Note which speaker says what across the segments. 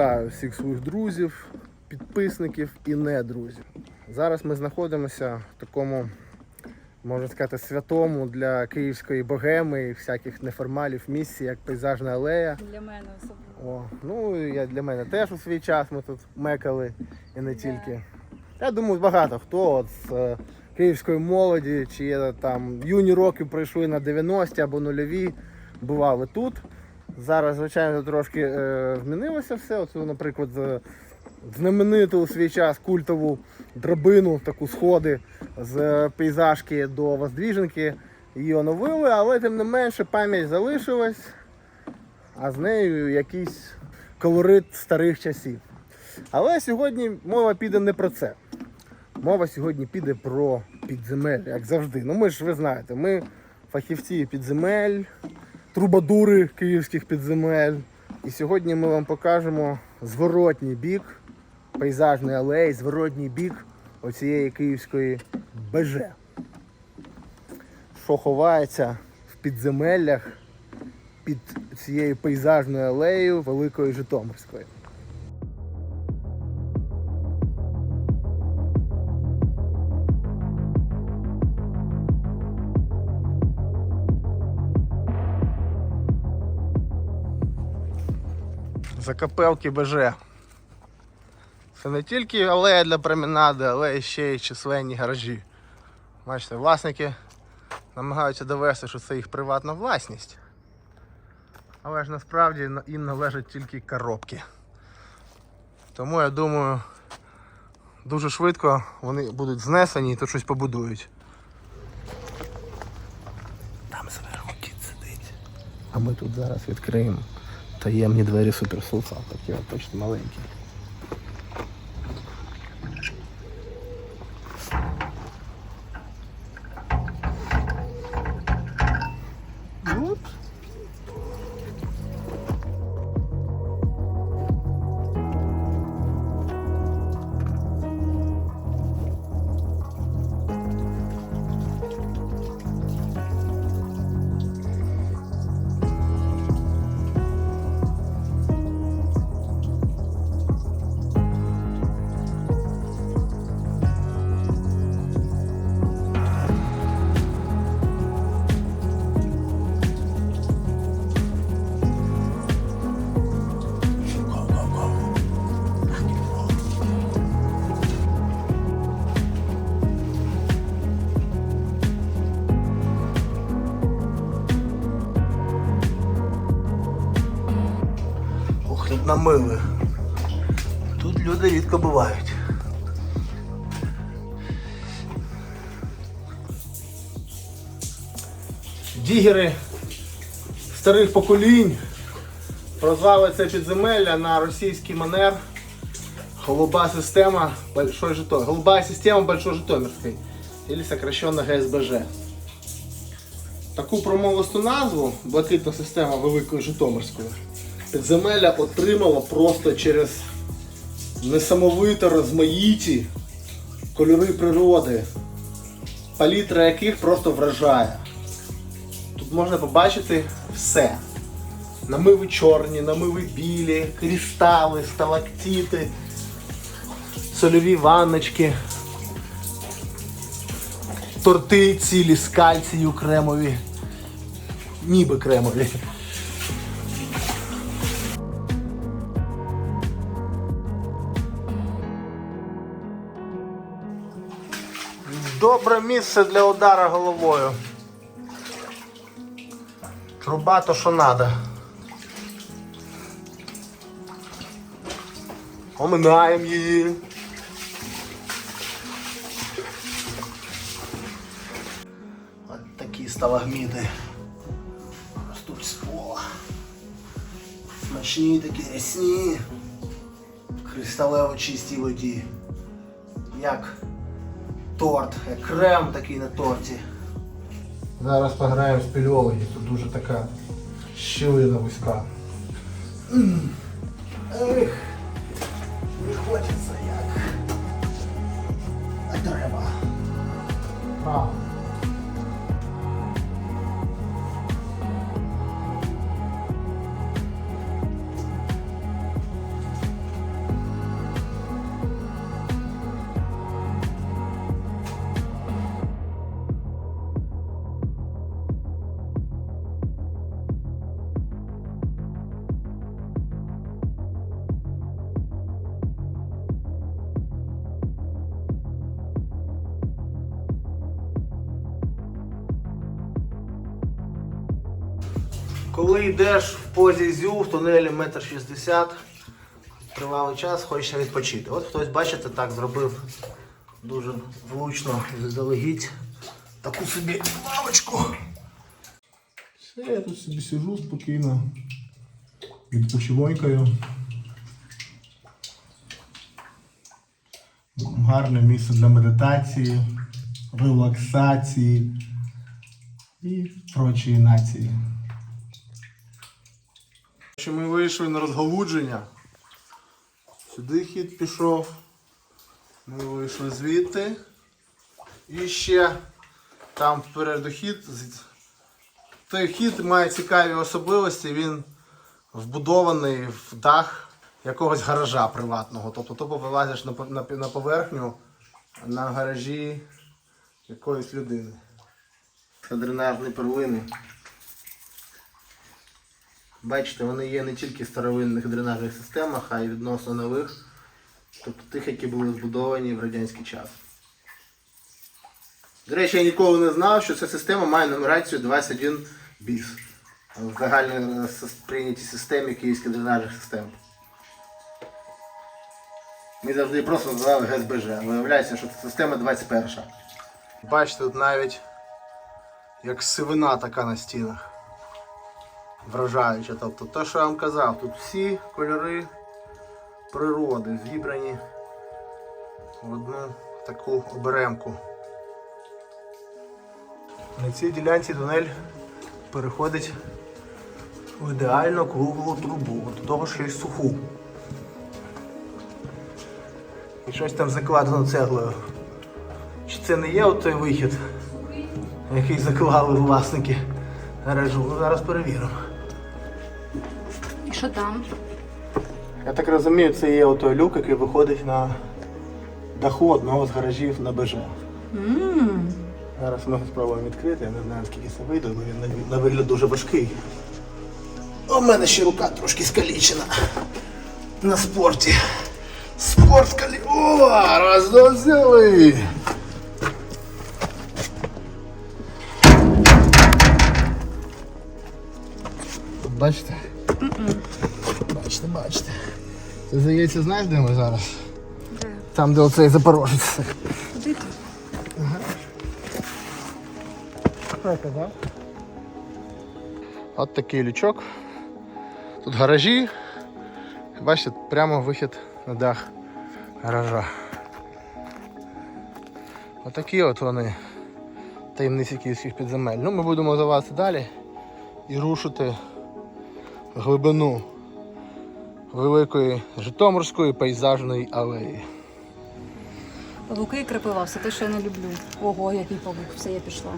Speaker 1: Вітаю всіх своїх друзів, підписників і не друзів. Зараз ми знаходимося в такому, можна сказати, святому для київської богеми і всяких неформалів місці, як пейзажна алея.
Speaker 2: Для мене особливо.
Speaker 1: О, ну я для мене теж у свій час ми тут мекали і не тільки. Я думаю, багато хто от з е, київської молоді, чи є там юні роки пройшли на 90-ті або нульові, бували тут. Зараз, звичайно, трошки е, змінилося все. От, наприклад, знамениту у свій час культову драбину, таку сходи з пейзажки до Воздвіженки. Її оновили, але тим не менше пам'ять залишилась а з нею якийсь колорит старих часів. Але сьогодні мова піде не про це. Мова сьогодні піде про підземель, як завжди. Ну ми ж ви знаєте, ми фахівці підземель, трубадури київських підземель. І сьогодні ми вам покажемо зворотній бік пейзажної алеї, зворотній бік оцієї київської БЖ. Що ховається в підземеллях під цією пейзажною алеєю Великої Житомирської. Закапелки БЖ. Це не тільки алея для променади, але ще й численні гаражі. Бачите, власники намагаються довести, що це їх приватна власність. Але ж насправді їм належать тільки коробки. Тому я думаю, дуже швидко вони будуть знесені і тут щось побудують. Там зверху кіт сидить. А ми тут зараз відкриємо таємні двері суперсуса, такі от точно маленькі. Намили. Тут люди рідко бувають. Дігери старих поколінь прозвали це підземелля на російський манер. Голуба система Большой Житомир. Голубая система Большой Житомирской. Или сокращенно ГСБЖ. Таку промовисту назву Блакитна система Великої Житомирської підземелля отримала просто через несамовито розмаїті кольори природи, палітра яких просто вражає. Тут можна побачити все. Намиви чорні, намиви білі, кристали, сталактити, сольові ванночки, торти цілі з кремові, ніби кремові. Добре місце для удара головою. Труба то що надо. Оминаємо її. От такі сталагміти. Ростуть з пола. Смачні такі рясні. Кристалево чистій воді. Як торт, як крем такий на торті. Зараз пограємо в спільологію, тут дуже така щілина вузька. Ех, не хочеться як. А треба. А. Коли йдеш в позі зю в тунелі метр шістдесят, тривалий час, хочеться відпочити. От хтось, бачите, так зробив дуже влучно заздалегідь таку собі лавочку. Все, я тут собі сижу спокійно, відпочивайкою. Гарне місце для медитації, релаксації і прочої нації. Що ми вийшли на розгалудження. Сюди хід пішов. Ми вийшли звідти. І ще там впереду хід. Той хід має цікаві особливості. Він вбудований в дах якогось гаража приватного. Тобто ти вилазиш на поверхню на гаражі якоїсь людини. Це дренажні перлини. Бачите, вони є не тільки в старовинних дренажних системах, а й відносно нових. Тобто тих, які були збудовані в радянський час. До речі, я ніколи не знав, що ця система має нумерацію 21 біс в загальній прийнятій системі київських дренажних систем. Ми завжди просто називали ГСБЖ. Виявляється, що це система 21. Бачите, тут навіть як сивина така на стінах. Вражаюча. Тобто те, що я вам казав, тут всі кольори природи зібрані в одну таку оберемку. На цій ділянці тунель переходить в ідеально круглу трубу, до того що й суху. І щось там закладено цеглою. Чи це не є от той вихід, який заклали власники гаражу? Ну, зараз перевіримо.
Speaker 2: І що там?
Speaker 1: Я так розумію, це є отой люк, який виходить на даху одного з гаражів на БЖ.
Speaker 2: Ммм.
Speaker 1: Зараз ми спробуємо відкрити, я не знаю, скільки це вийде, бо він на, на вигляд дуже важкий. У мене ще рука трошки скалічена. На спорті. Спорт скалі. О, раз взяли. От Бачите? Бачите. Це здається, знаєш, де ми зараз?
Speaker 2: Де?
Speaker 1: Там, де оцей запорожець.
Speaker 2: Куди ти?
Speaker 1: Показав. От такий лючок. Тут гаражі. Бачите, прямо вихід на дах гаража. Отакі от вони таємниці київських підземель. Ну, ми будемо залазити далі і рушити в глибину великої Житомирської пейзажної алеї.
Speaker 2: Луки і крапива, все те, що я не люблю. Ого, який павук, все я пішла.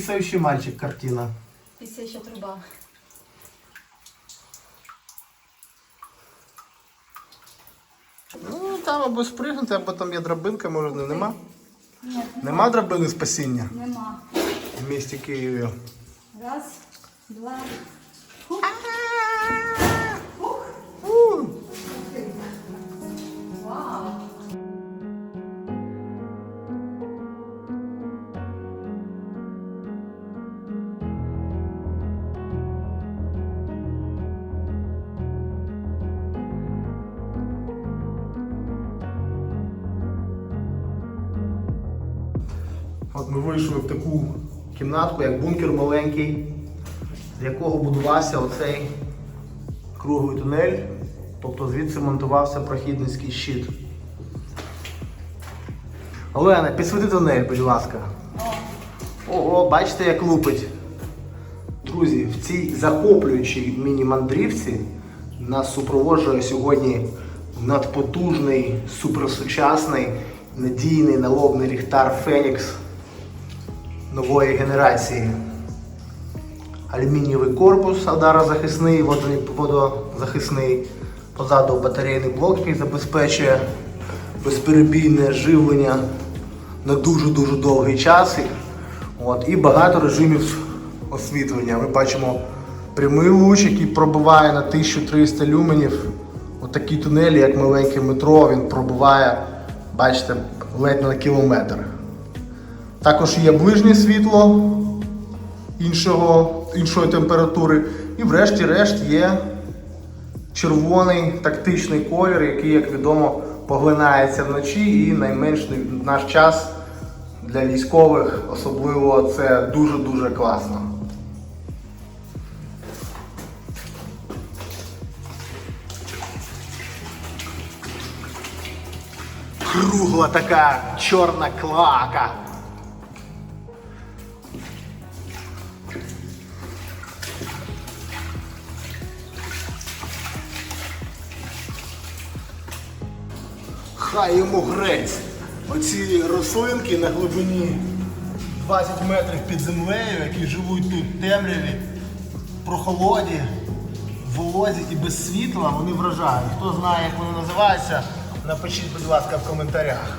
Speaker 1: Писающий мальчик картина.
Speaker 2: Писающая труба.
Speaker 1: Ну, там або спригнути, або там є драбинка, може не- нема.
Speaker 2: Ні,
Speaker 1: Нема драбини спасіння
Speaker 2: нема.
Speaker 1: в місті Києві.
Speaker 2: Раз, два. Вау.
Speaker 1: Таку кімнатку, як бункер маленький, з якого будувався оцей круглий тунель. Тобто звідси монтувався прохідницький щит. Олена, підсвіти тунель, будь ласка. Ого, бачите, як лупить. Друзі, в цій захоплюючій міні-мандрівці нас супроводжує сьогодні надпотужний, суперсучасний, надійний налобний ліхтар Фенікс нової генерації. Алюмінієвий корпус ударозахисний, водо- водозахисний. Позаду батарейний блок, який забезпечує безперебійне живлення на дуже-дуже довгий час. От, і багато режимів освітлення. Ми бачимо прямий луч, який пробиває на 1300 люменів. Отакі тунелі, як маленьке метро, він пробиває, бачите, ледь на кілометр. Також є ближнє світло іншого, іншої температури. І врешті-решт є червоний тактичний колір, який, як відомо, поглинається вночі і найменш наш час для військових особливо це дуже-дуже класно. Кругла така чорна клака. Хай йому грець. Оці рослинки на глибині 20 метрів під землею, які живуть тут темряві, прохолоді, волозі і без світла, вони вражають. Хто знає, як вони називаються, напишіть, будь ласка, в коментарях.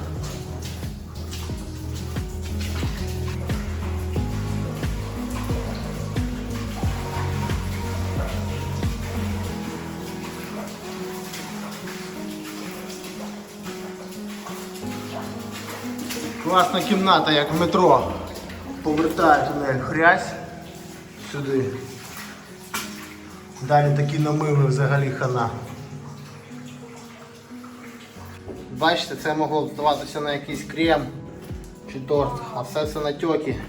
Speaker 1: Класна кімната, як в метро. Повертає тунель хрясь сюди. Далі такі намиви взагалі хана. Бачите, це могло б здаватися на якийсь крем чи торт, а все це натьоки.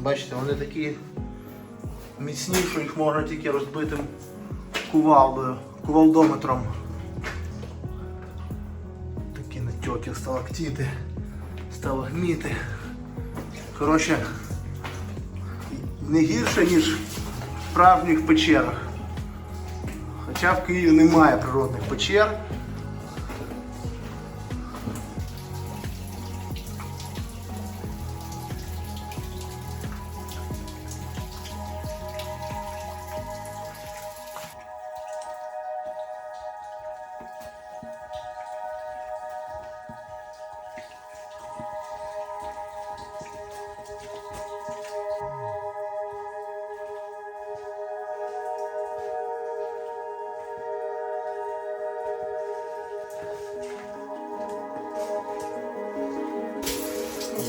Speaker 1: Бачите, вони такі міцні, що їх можна тільки розбитим кувалдою, кувалдометром. Такі натьоки, сталактити, сталагміти. Коротше, не гірше, ніж в справжніх печерах. Хоча в Києві немає природних печер.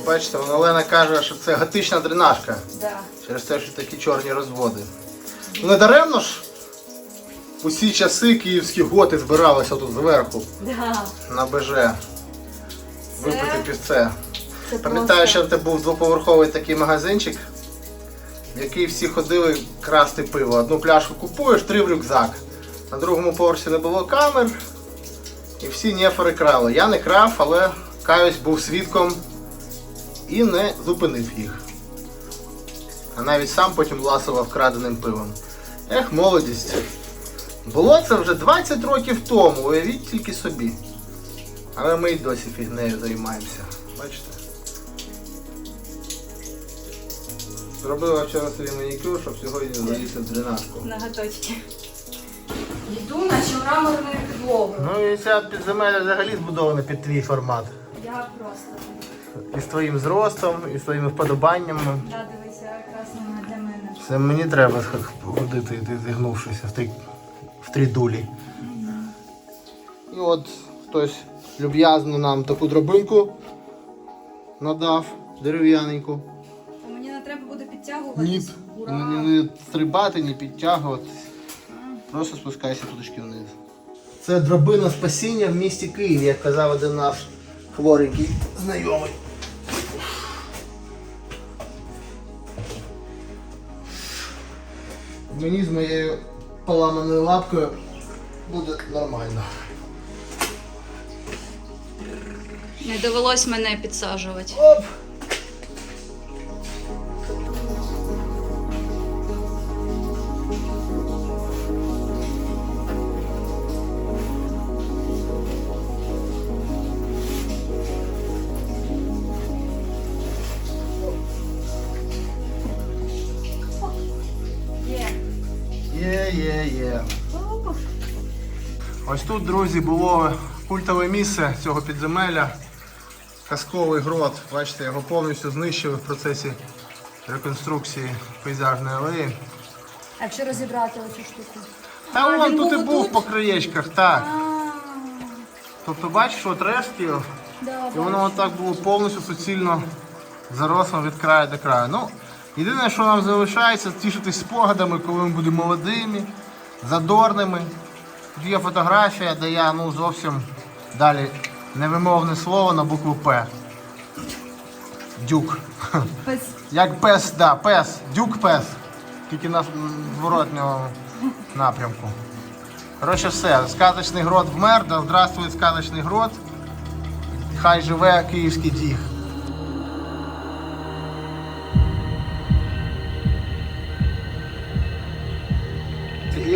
Speaker 1: Бачите, вона Олена каже, що це готична дренажка.
Speaker 2: Да.
Speaker 1: Через те, що такі чорні розводи. Ну не даремно ж усі часи київські готи збиралися тут зверху
Speaker 2: Да.
Speaker 1: на БЖ. Випити півце.
Speaker 2: Це
Speaker 1: Пам'ятаю, що це був двоповерховий такий магазинчик, в який всі ходили красти пиво. Одну пляшку купуєш, три в рюкзак. На другому поверсі не було камер, і всі нефери крали. Я не крав, але каюсь був свідком і не зупинив їх. А навіть сам потім ласував краденим пивом. Ех, молодість. Було це вже 20 років тому, уявіть тільки собі. Але ми й досі фігнею займаємося. Бачите? Зробила вчора собі манікюр, щоб сьогодні залізти в дренажку.
Speaker 2: Ноготочки. Йду наче мраморною підлогою.
Speaker 1: Ну і ця підземелля взагалі збудована під твій формат.
Speaker 2: Я просто.
Speaker 1: І з твоїм зростом, і з твоїми вподобаннями.
Speaker 2: Да, дивися, якраз вона для мене.
Speaker 1: Це мені треба ходити, йти зігнувшися в три, в три дулі. І от хтось люб'язно нам таку драбинку надав, дерев'яненьку.
Speaker 2: То мені не треба буде підтягуватись.
Speaker 1: Ні,
Speaker 2: Ура!
Speaker 1: ні, не стрибати, ні підтягуватись. Просто спускайся тудочки вниз. Це драбина спасіння в місті Києві, як казав один наш хворенький знайомий. Мені з моєю поламаною лапкою буде нормально.
Speaker 2: Не довелось мене підсаджувати.
Speaker 1: Оп! Є, є. Ось тут, друзі, було культове місце цього підземелля. Казковий грот. Бачите, його повністю знищили в процесі реконструкції пейзажної алеї.
Speaker 2: А якщо розібрати оцю штуку?
Speaker 1: Та
Speaker 2: А,
Speaker 1: вон тут і
Speaker 2: був
Speaker 1: по краєчках, так.
Speaker 2: А,
Speaker 1: Тобто бачиш, от рештки,
Speaker 2: да,
Speaker 1: і воно отак було повністю суцільно заросло від краю до краю. Ну, єдине, що нам залишається, тішитись спогадами, коли ми будемо молодими, задорними. Тут є фотографія, де я ну, зовсім далі невимовне слово на букву П. Дюк.
Speaker 2: Пес.
Speaker 1: Як пес, да, пес, дюк пес. Тільки на зворотнього напрямку. Коротше, все. Сказочний грот вмер, да здравствує сказочний грот. Хай живе київський діг.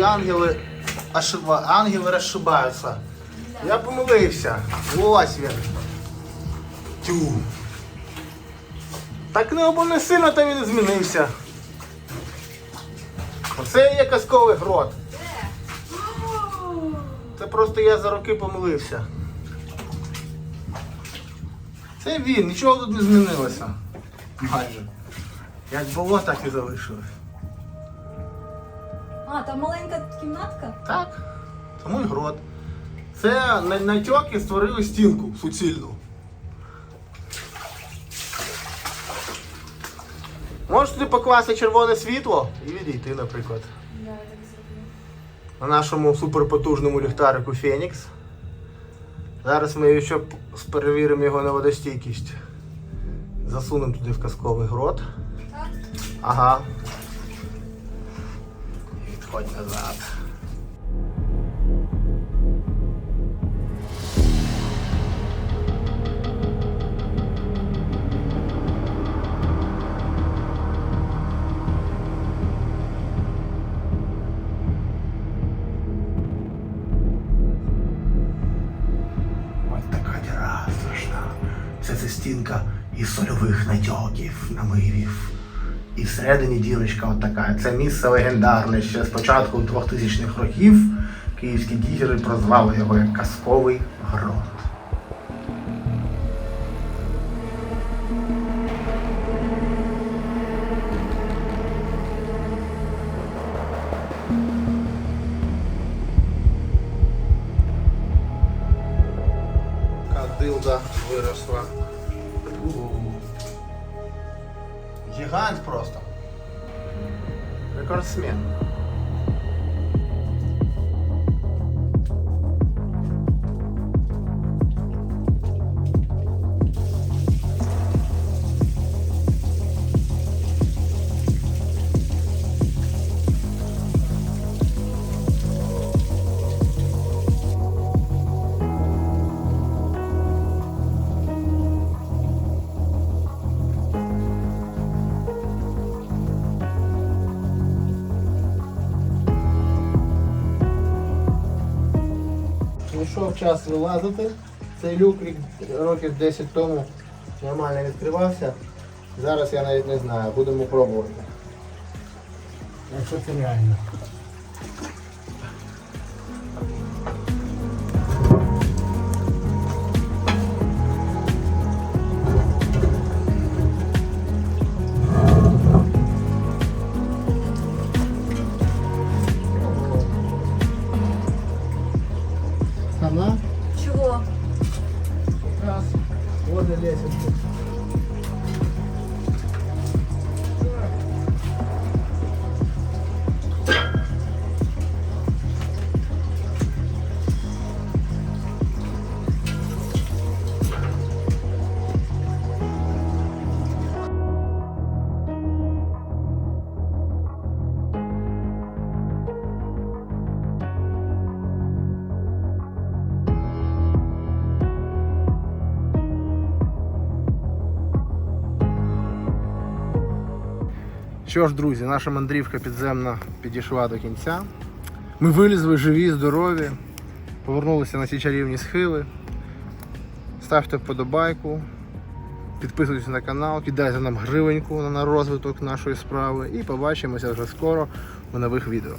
Speaker 1: Ангели, ошиба... ангели розшибаються. Я помилився. Ось він. Тю. Так не або не сильно там він змінився. Оце є казковий грот. Це просто я за роки помилився. Це він, нічого тут не змінилося. Майже. Як було, так і залишилось.
Speaker 2: А, там маленька кімнатка?
Speaker 1: Так. Тому і грот. Це на- натьоки створили стінку суцільну. Можеш туди покласти червоне світло і відійти, наприклад.
Speaker 2: Да, я так зроблю.
Speaker 1: на нашому суперпотужному ліхтарику Фенікс. Зараз ми ще перевіримо його на водостійкість. Засунемо туди в казковий грот.
Speaker 2: Так?
Speaker 1: Ага. І Відходь назад. Ось така діра страшна. Це це стінка із сольових натьоків, намивів. І всередині дірочка от така. Це місце легендарне ще з початку 2000-х років. Київські дігери прозвали його як казковий грот. Час вилазити. Цей люк років 10 тому нормально відкривався. Зараз я навіть не знаю, будемо пробувати. Якщо це реально. Що ж, друзі, наша мандрівка підземна підійшла до кінця. Ми вилізли живі, здорові, повернулися на ці чарівні схили. Ставте вподобайку, підписуйтесь на канал, кидайте нам гривеньку на розвиток нашої справи і побачимося вже скоро у нових відео.